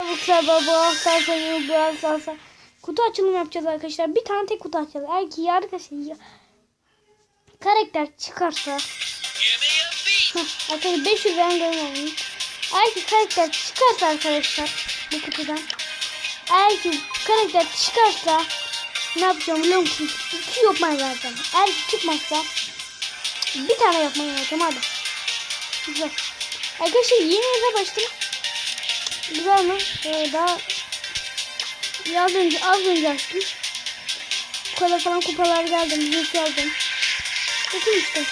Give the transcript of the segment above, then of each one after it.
Arkadaşlar bu hafta sonu bu hafta kutu açılımı yapacağız arkadaşlar. Bir tane tek kutu açacağız. Eğer ki arkadaşlar ya- karakter çıkarsa arkadaşlar 500 ben görmedim. Eğer ki karakter çıkarsa arkadaşlar bu kutudan eğer ki karakter çıkarsa ne yapacağım biliyor musun? İki yapmaya vereceğim. Eğer ki çıkmazsa bir tane yapmaya vereceğim hadi. Güzel. Arkadaşlar yeni eve başladım. Güzel mi? Ee, daha az önce az önce açtım. Bu kadar falan kupalar geldim. Büyük aldım. Bakın işte.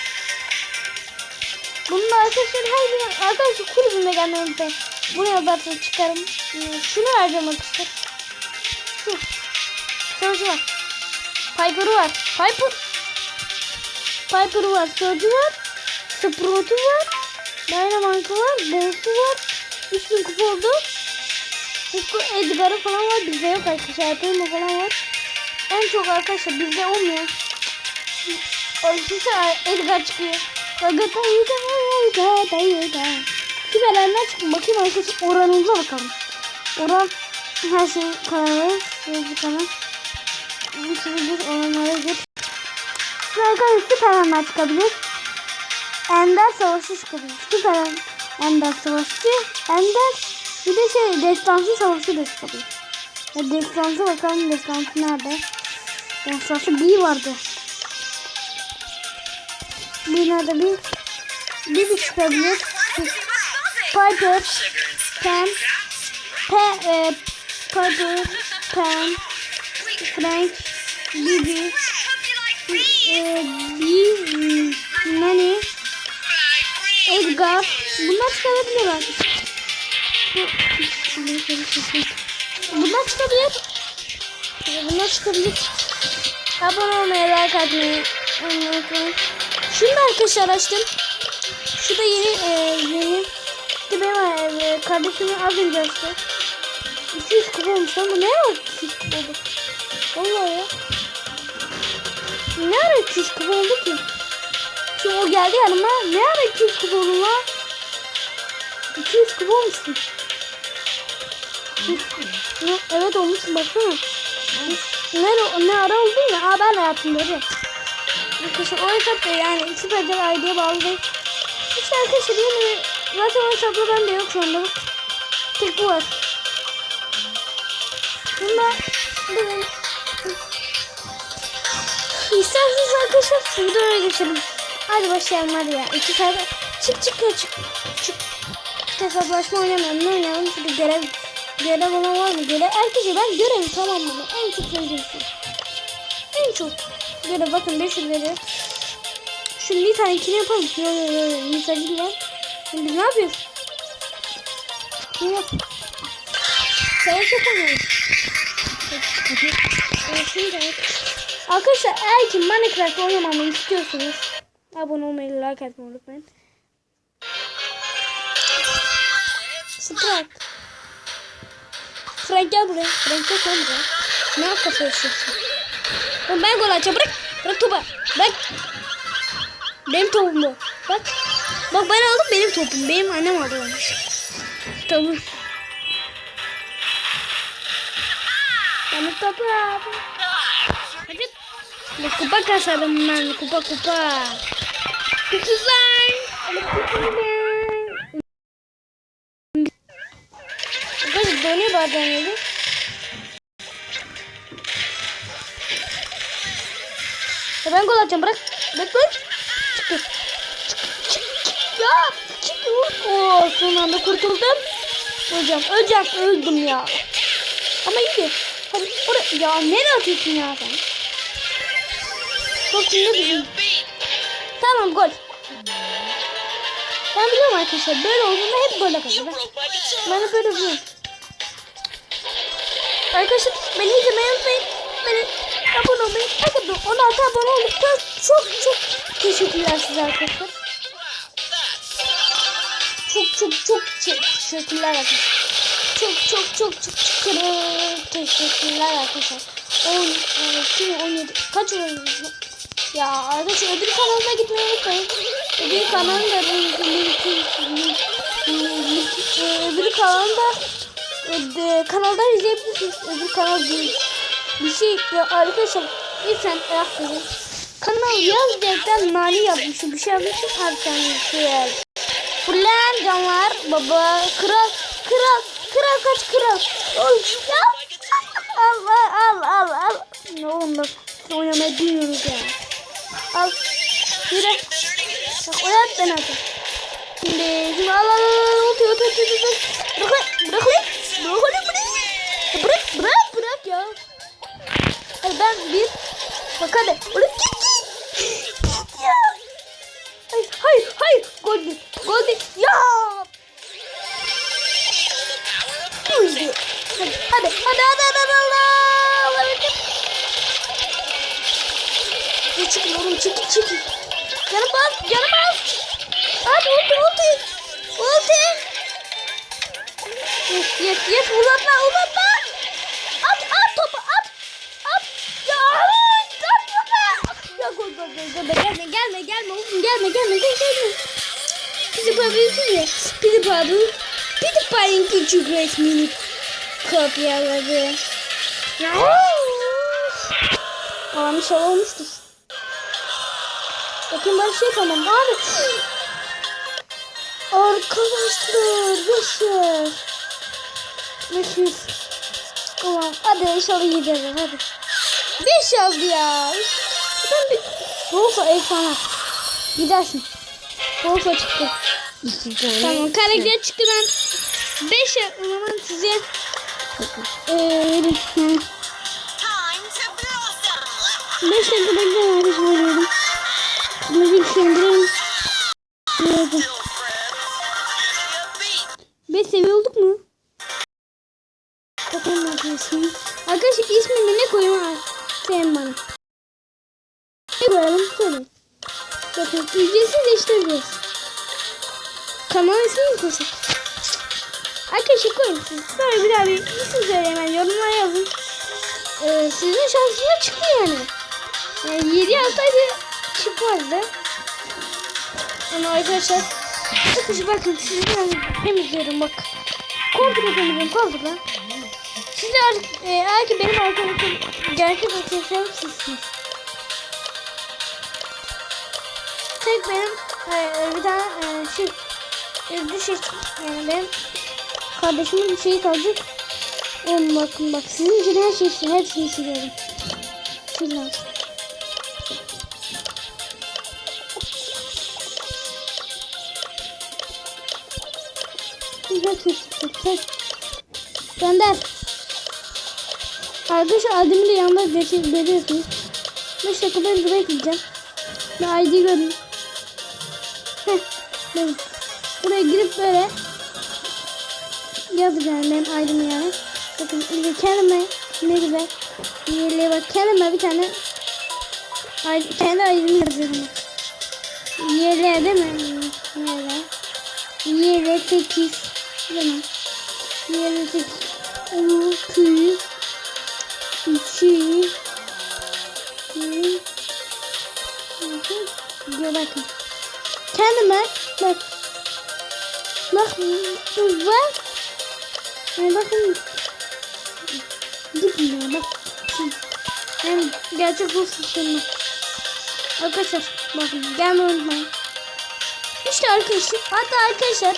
Bunun arkadaşlar her gün arkadaşlar kulübüme gelmeyi unutmayın. Buraya zaten çıkarım. Ee, Şunu vereceğim arkadaşlar. Şu. Sözü var. Piper'ı var. Piper. Piper'ı var. Sözü var. Sprout'u var. Dynamite'ı var. Boss'u var. 3000 kupa oldu. Hugo Edgar'ı falan var. Bizde yok arkadaşlar. Alper'in falan var. En çok arkadaşlar bizde olmuyor. Arkadaşlar Edgar çıkıyor. Süperlerden çıkın. Bakayım arkadaşlar oranımıza bakalım. Oran her şey kararı. Yazı kanal. Bir sürü bir oranlara. Ve arkadaşlar süpermenler çıkabilir. Ender savaşçı çıkabilir. Süper Ender savaşçı. Ender bir de şey destansı savaşçı da çıkabilir. Ya destansı bakalım destansı nerede? Destansı bir vardı. Bir nerede bir? Bir bir çıkabilir. Piper, Pam, Pe, e, Piper, Pam, Frank, Bibi, e, bir, Nani, Edgar. Bunlar çıkabilir artık. Bunlar çıkabilir. Bunlar çıkabilir. Abone olmayı, like atmayı unutmayın. Şunu da arkadaşlar açtım. Şu da yeni e, yeni. İşte benim e, kardeşimin az önce açtı. 200 kupa ama ne ara 200 kupa ya. Ne ara 200 kupa ki? Şimdi o geldi yanıma. Ne ara 200 kupa oldu lan? 200 kupa olmuşsun. Ne, evet olmuşsun baksana. Ne, ne ara oldun ya? Aa ben yaptım dedi. Arkadaşlar o hesap da yani süperden ID'ye bağlı değil. İşte arkadaşlar yine zaten o hesapla ben de yok şu anda. Tek bu var. Bunda benim İsterseniz arkadaşlar videoya geçelim. Hadi başlayalım hadi ya. İki tane çık çık ya çık. Çık. Hesaplaşma oynamayalım. Ne oynayalım? Çünkü görev görev olan var mı? Görev herkese ben görevi tamamladım. En çok şey. En çok. Görev bakın 500 veriyor. Şimdi bir tane ikili yapalım. Yo yo yo. Misafir var. Şimdi biz ne yapıyoruz? Ne yap? Savaş yapamıyoruz. Arkadaşlar eğer ki Minecraft oynamamı istiyorsanız abone olmayı, like atmayı unutmayın. Strike. Frank gel buraya. Frank gel sen buraya. Ne yap kafa yaşıyorsun? Oğlum ben gol atacağım. Bırak. Bırak topu. Bırak. Benim topum bu. Bak. Bak ben aldım benim topum. Benim annem aldı onu. Tamam. Benim topu abi. Hadi. Kupa kasarım ben. Kupa kupa. Kutuslar. Arkadaşlar donuyor bazen yeri. Ya ben gol atacağım bırak. Bırak bırak. Çıktı. Çık, çık, çık. Ya çıktı. Oo, son anda kurtuldum. Öleceğim. Öleceğim. Öldüm ya. Ama iyi. Hadi oraya. Ya nereye atıyorsun ya sen? Bak ne bileyim. Tamam gol. Ben biliyorum arkadaşlar böyle olduğunda hep böyle kalıyor. Ben, ben böyle biliyorum. Arkadaşlar beni izlemeyi unutmayın. Beni abone olmayı. Arkadaşlar 16 abone olduktan çok çok teşekkürler size arkadaşlar. Çok çok çok teşekkürler arkadaşlar. Çok çok çok çok çok teşekkürler arkadaşlar. 10, 17, kaç oldu? Ya arkadaşlar öbür kanalına gitmeyi unutmayın. Öbür kanalın da öbür kanalın da kanaldan izleyebilirsiniz. Öbür kanal değil. Bir şey arkadaşlar lütfen affedin. Kanal yazacakken nani yapmışım. Bir şey yapmışım arkadaşlar. Şey Fırlayan canlar baba. Kral kral kral kaç kral. Oy ya. Al al al al. Ne oğlum bak. Oynamayı bilmiyoruz ya. Al. Yürü. Bak oynat ben artık. Şimdi şimdi al al al. Otur otur otur otur. Bırak. Bırak lan. Bırak lan bırak. Bırak bırak bırak ya. Hadi ben bir. Bak hadi. Oğlum git. Çıkın oğlum çıkın çıkın. Canım bas canım bas. Hadi ulti ulti. Ulti. Yes yes yes uzatma uzatma. At at topu at. At. Ya at at Ya gol gol gol gol. Gelme gelme gelme oğlum gelme gelme gel gelme. Bizi yapabilirsin ya. Bizi pardon. Bizi pardon küçük resmini kopyaladı. Ya. Tamam inşallah olmuştur. Bakın ben şey yapamam abi. Arkadaşlar boşver. Boşver. Tamam hadi inşallah gidelim hadi. Beş yazdı ya. Ben bir... Rolfa efsane. Gidersin. Rolfa çıktı. Tamam karakter çıktı ben. Beş o zaman size eee Time to blossom. beş dakika bekleyin arkadaşlar Bakın ücretsiz değiştirebiliriz. Kanal ismini mi koysak? Arkadaşlar koyun siz. Sonra bir daha bir isim söyleyin hemen yorumlara yazın. Ee, sizin şansınıza çıktı yani. Yani 7 yazsaydı çıkmazdı. Ama arkadaşlar Bakın bakın sizi ben temizliyorum bak. Kontrol temizliyorum kontrol. Siz artık e, eğer ki benim arkadaşım gerçek arkadaşlarım sizsiniz. Tek benim e, bir tane e, şey e, şey yani benim kardeşimin şeyi kalacak. Oğlum bakın bak sizin için her şeyi hepsini siliyorum. Sil lazım. Hepsini sildim. Gönder. Arkadaşlar adımı da yanında veriyorsunuz. 5 dakika ben buraya gideceğim. Ben ID görün. Buraya girip böyle yazacağım benim ID'mi yani. Bakın ilgi kendime ne güzel. Yerliğe bak kendime bir tane ID, kendi ID'mi yazıyorum. Yerliğe değil mi? Yerliğe. Yerliğe 8. Değil mi? Yerliğe 8. 6 İki. Bir. Ya bakın. Kendime bak. Bak bak. Yani bakın. Gitmiyor bak. Yani gerçek bu sistemi. Arkadaşlar bakın gelmeyi unutmayın. İşte arkadaşlar hatta arkadaşlar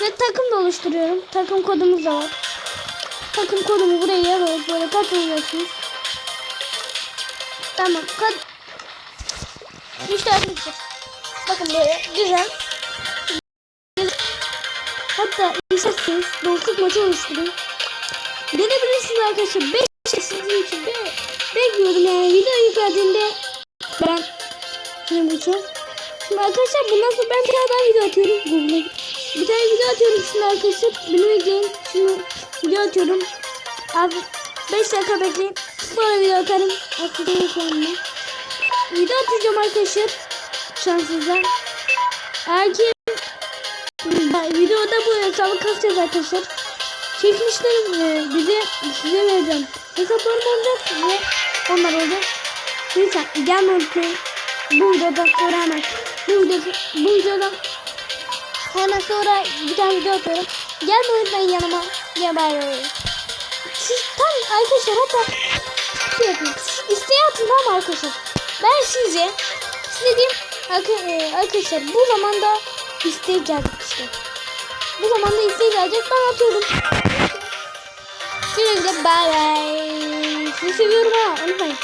ve takım da oluşturuyorum. Takım kodumuz da var. Takım kodumu buraya yazıp böyle katılıyorsunuz. Tamam. Kad işte arkadaşlar. Bakın böyle güzel. Hatta isterseniz dostluk maçı oluşturun. Denebilirsiniz arkadaşlar. 5 sizin için be bekliyorum yani video yüklendiğinde ben ne bulacağım. Şimdi arkadaşlar bundan sonra ben bir tane daha video atıyorum Google'a. Bir tane video atıyorum şimdi arkadaşlar. Beni bekleyin. Şimdi video atıyorum. Abi 5 dakika bekleyin. Sonra video atarım. Atacağım sonra. Video atacağım arkadaşlar. Şanssızlar. Eğer ki videoda bu hesabı kasacağız arkadaşlar. Çekmişlerim e, bize size vereceğim. Hesaplarım olacak ve onlar olacak. Lütfen gelme unutmayın. Bu videodan sonra hemen bu videoda bu hemen sonra bir tane video atıyorum. Gelme unutmayın yanıma. Gel bari. Siz tam arkadaşlar hatta şey yapın. İsteği atın tamam arkadaşlar. Ben size e, arkadaşlar bu zamanda isteği gelecek işte. Bu zamanda isteği gelecek. Ben atıyorum. Güle bye bye. Sizi seviyorum ha unutmayın.